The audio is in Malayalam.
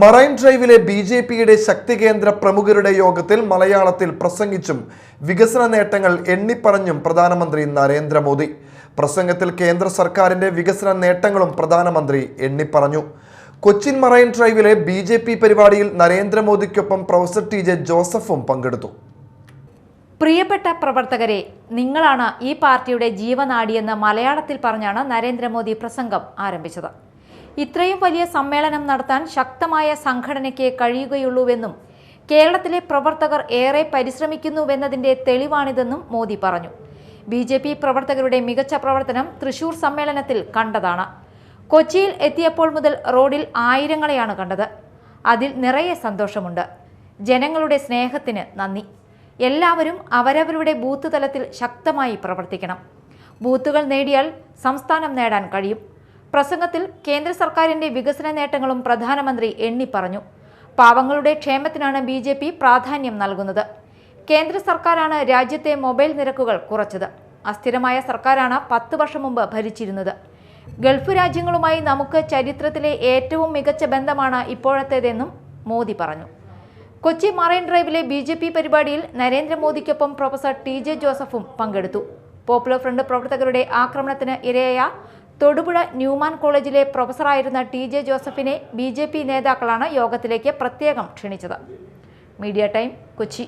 മറൈൻ ഡ്രൈവിലെ ബി ജെ പിയുടെ ശക്തി കേന്ദ്ര പ്രമുഖരുടെ യോഗത്തിൽ മലയാളത്തിൽ പ്രസംഗിച്ചും വികസന നേട്ടങ്ങൾ എണ്ണിപ്പറഞ്ഞും പ്രധാനമന്ത്രി നരേന്ദ്രമോദി. പ്രസംഗത്തിൽ കേന്ദ്ര സർക്കാരിന്റെ വികസന നേട്ടങ്ങളും പ്രധാനമന്ത്രി എണ്ണിപ്പറഞ്ഞു. കൊച്ചിൻ മറൈൻ ഡ്രൈവിലെ ബി ജെ പി പരിപാടിയിൽ നരേന്ദ്രമോദിക്കൊപ്പം പ്രൊഫസർ ടി ജെ ജോസഫും പങ്കെടുത്തു. പ്രിയപ്പെട്ട പ്രവർത്തകരെ നിങ്ങളാണ് ഈ പാർട്ടിയുടെ ജീവനാടിയെന്ന് മലയാളത്തിൽ പറഞ്ഞാണ് നരേന്ദ്രമോദി പ്രസംഗം ആരംഭിച്ചത്. ഇത്രയും വലിയ സമ്മേളനം നടത്താൻ ശക്തമായ സംഘടനയ്ക്ക് കഴിയുകയുള്ളൂവെന്നും കേരളത്തിലെ പ്രവർത്തകർ ഏറെ പരിശ്രമിക്കുന്നുവെന്നതിന്റെ തെളിവാണിതെന്നും മോദി പറഞ്ഞു. ബി ജെ പി പ്രവർത്തകരുടെ മികച്ച പ്രവർത്തനം തൃശൂർ സമ്മേളനത്തിൽ കണ്ടതാണ്. കൊച്ചിയിൽ എത്തിയപ്പോൾ മുതൽ റോഡിൽ ആയിരങ്ങളെയാണ് കണ്ടത്. അതിൽ നിറയെ സന്തോഷമുണ്ട്. ജനങ്ങളുടെ സ്നേഹത്തിന് നന്ദി. എല്ലാവരും അവരവരുടെ ബൂത്ത് തലത്തിൽ ശക്തമായി പ്രവർത്തിക്കണം. ബൂത്തുകൾ നേടിയാൽ സംസ്ഥാനം നേടാൻ കഴിയും. പ്രസംഗത്തിൽ കേന്ദ്ര സർക്കാരിന്റെ വികസന നേട്ടങ്ങളും പ്രധാനമന്ത്രി എണ്ണി പറഞ്ഞു. പാവങ്ങളുടെ ക്ഷേമത്തിനാണ് ബി ജെ പി പ്രാധാന്യം നൽകുന്നത്. കേന്ദ്ര സർക്കാരാണ് രാജ്യത്തെ മൊബൈൽ നിരക്കുകൾ കുറച്ചത്. അസ്ഥിരമായ സർക്കാരാണ് പത്ത് വർഷം മുമ്പ് ഭരിച്ചിരുന്നത്. ഗൾഫ് രാജ്യങ്ങളുമായി നമുക്ക് ചരിത്രത്തിലെ ഏറ്റവും മികച്ച ബന്ധമാണ് ഇപ്പോഴത്തേതെന്നും മോദി പറഞ്ഞു. കൊച്ചി മറൈൻ ഡ്രൈവിലെ ബി ജെ പി പരിപാടിയിൽ നരേന്ദ്രമോദിക്കൊപ്പം പ്രൊഫസർ ടി ജെ ജോസഫും പങ്കെടുത്തു. പോപ്പുലർ ഫ്രണ്ട് പ്രവർത്തകരുടെ ആക്രമണത്തിന് ഇരയായ തൊടുപുഴ ന്യൂമാൻ കോളേജിലെ പ്രൊഫസറായിരുന്ന ടി ജെ ജോസഫിനെ ബി നേതാക്കളാണ് യോഗത്തിലേക്ക് പ്രത്യേകം ക്ഷണിച്ചത്. Media time Kochi.